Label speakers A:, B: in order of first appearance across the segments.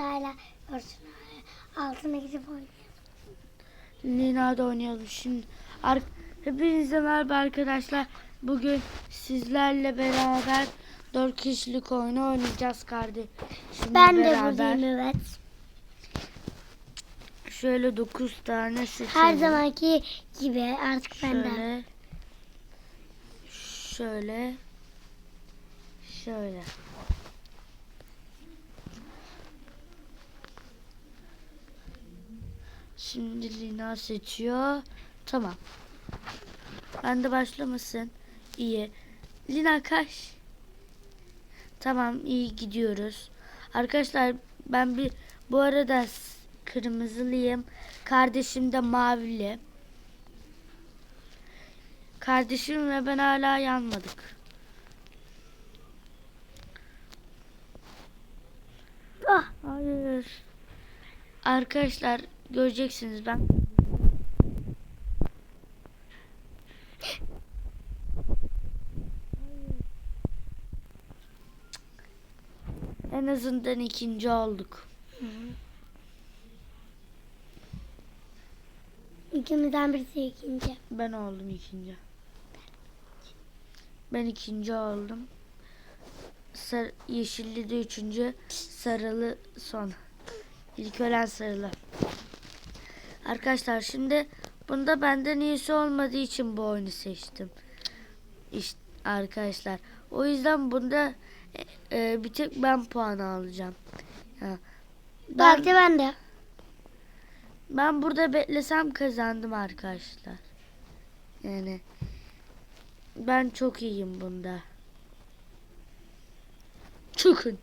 A: Lida'yla görsün. Altına gidip oynayalım.
B: Lina'da oynayalım şimdi. Ar Hepinize merhaba arkadaşlar. Bugün sizlerle beraber 4 kişilik oyunu oynayacağız kardeşimle
A: Ben de
B: beraber.
A: buradayım evet.
B: Şöyle 9 tane seçelim.
A: Her zamanki gibi artık benden.
B: Şöyle. Şöyle. Şimdi Lina seçiyor. Tamam. Ben de başlamasın. İyi. Lina kaç. Tamam iyi gidiyoruz. Arkadaşlar ben bir bu arada kırmızılıyım. Kardeşim de mavili. Kardeşim ve ben hala yanmadık.
A: Ah,
B: Hayır. Arkadaşlar göreceksiniz ben. En azından ikinci olduk.
A: ikimizden birisi ikinci.
B: Ben oldum ikinci. Ben ikinci oldum. Sar yeşilli de üçüncü, sarılı son. İlk ölen sarılı. Arkadaşlar şimdi bunda benden iyisi olmadığı için bu oyunu seçtim. İşte arkadaşlar. O yüzden bunda e, e, bir tek ben puan alacağım. Ha. Ben,
A: Belki ben de.
B: ben burada beklesem kazandım arkadaşlar. Yani ben çok iyiyim bunda. Çıkın.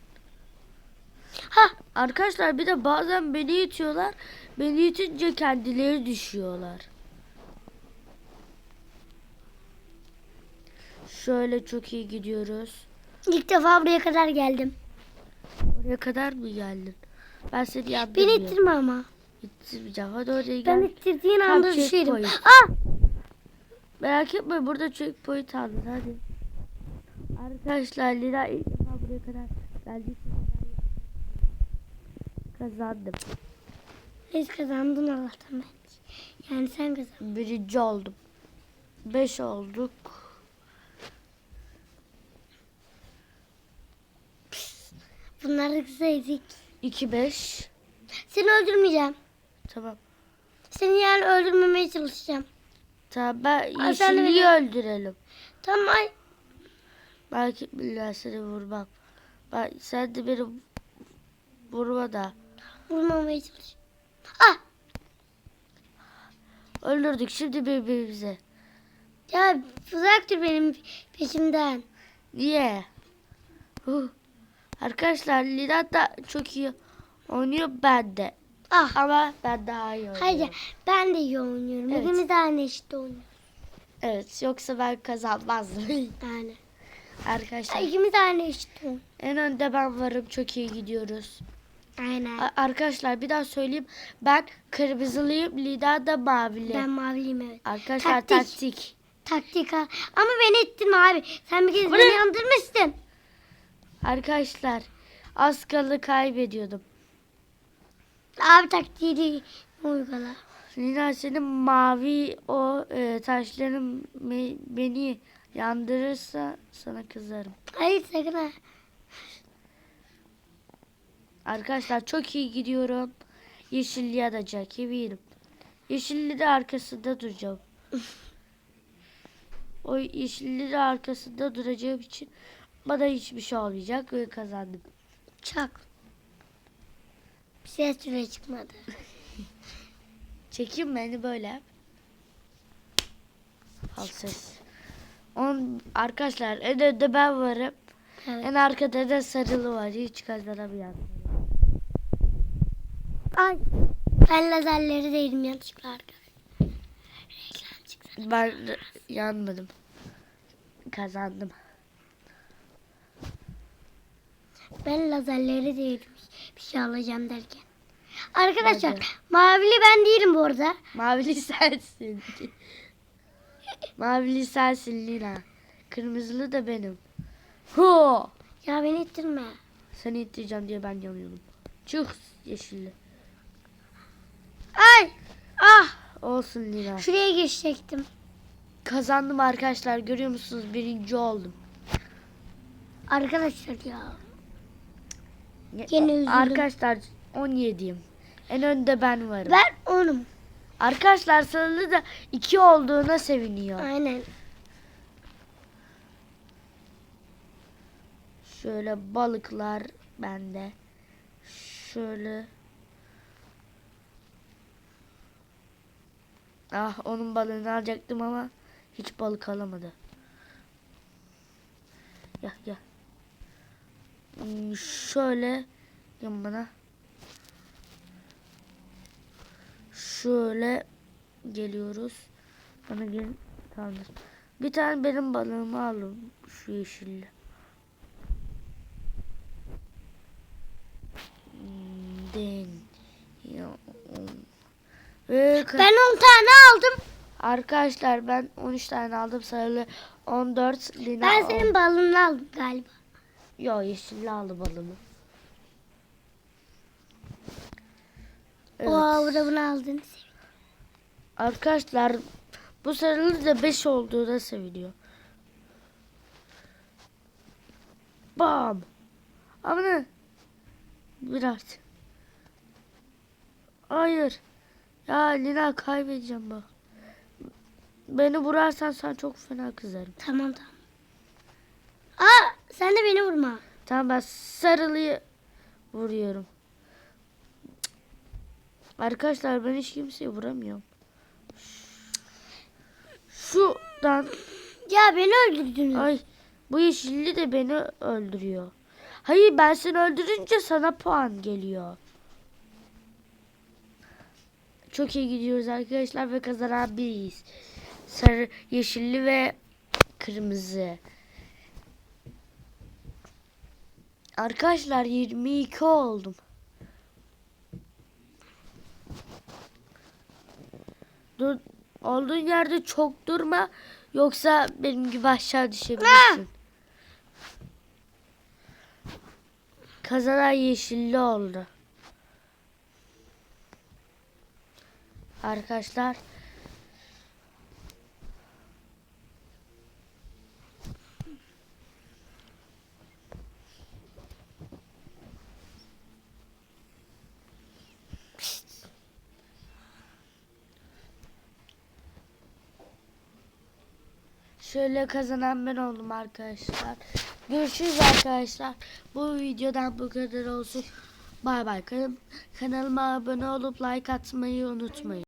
A: Ha,
B: Arkadaşlar bir de bazen beni itiyorlar. Beni itince kendileri düşüyorlar. Şöyle çok iyi gidiyoruz.
A: ilk defa buraya kadar geldim.
B: Oraya kadar mı geldin? Ben seni
A: Beni
B: yandırmıyorum.
A: ittirme ama.
B: İttirmeyeceğim. Hadi oraya
A: Ben
B: gel.
A: ittirdiğin
B: Tam
A: anda
B: checkpoint.
A: düşerim. Ah!
B: Merak etme burada checkpoint aldın hadi. Arkadaşlar Lina ilk defa buraya kadar geldi. Kazandım.
A: Neyse kazandın Allah'tan ben. Yani sen kazandın.
B: Birinci oldum. Beş olduk.
A: Bunları kısaydık.
B: İki beş.
A: Seni öldürmeyeceğim.
B: Tamam.
A: Seni yani öldürmemeye çalışacağım.
B: Tamam ben
A: Ay, sen de
B: yeşilliyi
A: beni-
B: öldürelim.
A: Tamam ay.
B: Belki billahi seni vurmam. Ben, sen de beni vurma da.
A: Vurmamaya çalış. Ah!
B: Öldürdük şimdi birbirimize.
A: Ya uzak dur benim peşimden.
B: Niye? Huh. Arkadaşlar Lina da çok iyi oynuyor ben de.
A: Ah!
B: Ama ben daha iyi oynuyorum.
A: Haydi ben de iyi oynuyorum.
B: Evet.
A: İkimiz de aynı eşit oynuyoruz.
B: Evet yoksa ben kazanmazdım.
A: Yani.
B: Arkadaşlar
A: İkimiz de aynı eşit oynuyoruz.
B: en önde ben varım çok iyi gidiyoruz.
A: Aynen.
B: A- arkadaşlar bir daha söyleyeyim. Ben kırmızılıyım Lina da mavili.
A: Ben maviliyim evet.
B: Arkadaşlar
A: Taktik.
B: taktik.
A: Taktik ha. Ama beni ettin abi. Sen bir kez
B: Bu
A: beni yandırmıştın.
B: Arkadaşlar az kalı kaybediyordum.
A: Abi taktiği değil. Uygula.
B: Lina senin mavi o e, taşların me- beni yandırırsa sana kızarım.
A: Hayır sakın ha.
B: Arkadaşlar çok iyi gidiyorum. Yeşilliğe atacak eminim. Yeşilli de arkasında duracağım. o yeşilli de arkasında duracağım için bana hiçbir şey olmayacak ve kazandım.
A: Çak. Bir ses bile çıkmadı.
B: Çekim beni böyle. Al ses. On, arkadaşlar en önde ben varım.
A: Evet.
B: En arkada da sarılı var. Hiç kazanamayan.
A: Ay. Ben lazerleri değdim yanlışlıkla arkadaşlar.
B: Ben yanmadım. Kazandım.
A: Ben lazerleri değdim. Bir şey alacağım derken. Arkadaşlar
B: Hadi.
A: mavili ben değilim bu arada.
B: Mavili sensin. Mavili sensin Lina. Kırmızılı da benim. Ho!
A: Ya beni ittirme.
B: Seni ittireceğim diye ben yanıyorum. Çık yeşilli.
A: Ay! Ah!
B: Olsun Lina.
A: Şuraya geçecektim.
B: Kazandım arkadaşlar. Görüyor musunuz? Birinci oldum.
A: Arkadaşlar ya. Gene üzüldüm.
B: Arkadaşlar 17'yim. En önde ben varım.
A: Ben onum.
B: Arkadaşlar sarılı da 2 olduğuna seviniyor.
A: Aynen.
B: Şöyle balıklar bende. Şöyle. Ah onun balığını alacaktım ama hiç balık alamadı. Ya ya. Hmm, Şöyle yan bana. Şöyle geliyoruz. Bana gel. Tamamdır. Bir tane benim balığımı alın. Şu yeşilli. Hmm, Den. Ya. Ve
A: Ben 10 tane aldım.
B: Arkadaşlar ben 13 tane aldım sarılı 14 Lina
A: Ben senin balını aldım galiba.
B: Yo yeşilli aldı balımı. Evet.
A: Oo bu da bunu aldın.
B: Arkadaşlar bu sarılı da 5 olduğuna seviniyor. Bam. Ama ne? Biraz. Hayır. Ya Lina kaybedeceğim bak. Beni vurarsan sen çok fena kızarım.
A: Tamam tamam. Aa sen de beni vurma.
B: Tamam ben sarılıyı vuruyorum. Arkadaşlar ben hiç kimseyi vuramıyorum. Şuradan
A: Ya beni öldürdünüz.
B: ay bu yeşilli de beni öldürüyor. Hayır ben seni öldürünce sana puan geliyor. Çok iyi gidiyoruz arkadaşlar ve kazanan biriyiz. Sarı, yeşilli ve kırmızı. Arkadaşlar 22 oldum. Dur, olduğun yerde çok durma yoksa benim gibi aşağı düşebilirsin. Kazanan yeşilli oldu. Arkadaşlar Şöyle kazanan ben oldum arkadaşlar. Görüşürüz arkadaşlar. Bu videodan bu kadar olsun. Bay bay. Kanal- Kanalıma abone olup like atmayı unutmayın.